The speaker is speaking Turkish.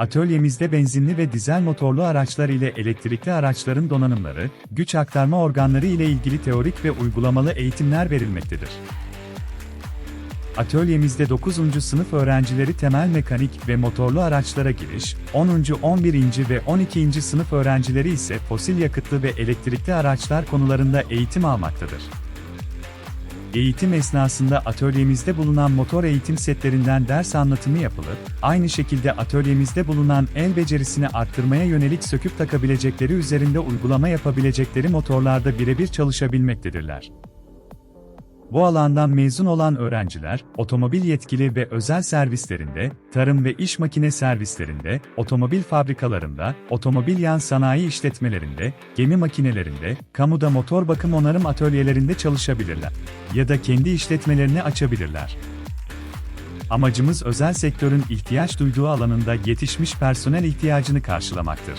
Atölyemizde benzinli ve dizel motorlu araçlar ile elektrikli araçların donanımları, güç aktarma organları ile ilgili teorik ve uygulamalı eğitimler verilmektedir. Atölyemizde 9. sınıf öğrencileri temel mekanik ve motorlu araçlara giriş, 10. 11. ve 12. sınıf öğrencileri ise fosil yakıtlı ve elektrikli araçlar konularında eğitim almaktadır. Eğitim esnasında atölyemizde bulunan motor eğitim setlerinden ders anlatımı yapılıp, aynı şekilde atölyemizde bulunan el becerisini arttırmaya yönelik söküp takabilecekleri üzerinde uygulama yapabilecekleri motorlarda birebir çalışabilmektedirler. Bu alandan mezun olan öğrenciler, otomobil yetkili ve özel servislerinde, tarım ve iş makine servislerinde, otomobil fabrikalarında, otomobil yan sanayi işletmelerinde, gemi makinelerinde, kamuda motor bakım onarım atölyelerinde çalışabilirler. Ya da kendi işletmelerini açabilirler. Amacımız özel sektörün ihtiyaç duyduğu alanında yetişmiş personel ihtiyacını karşılamaktır.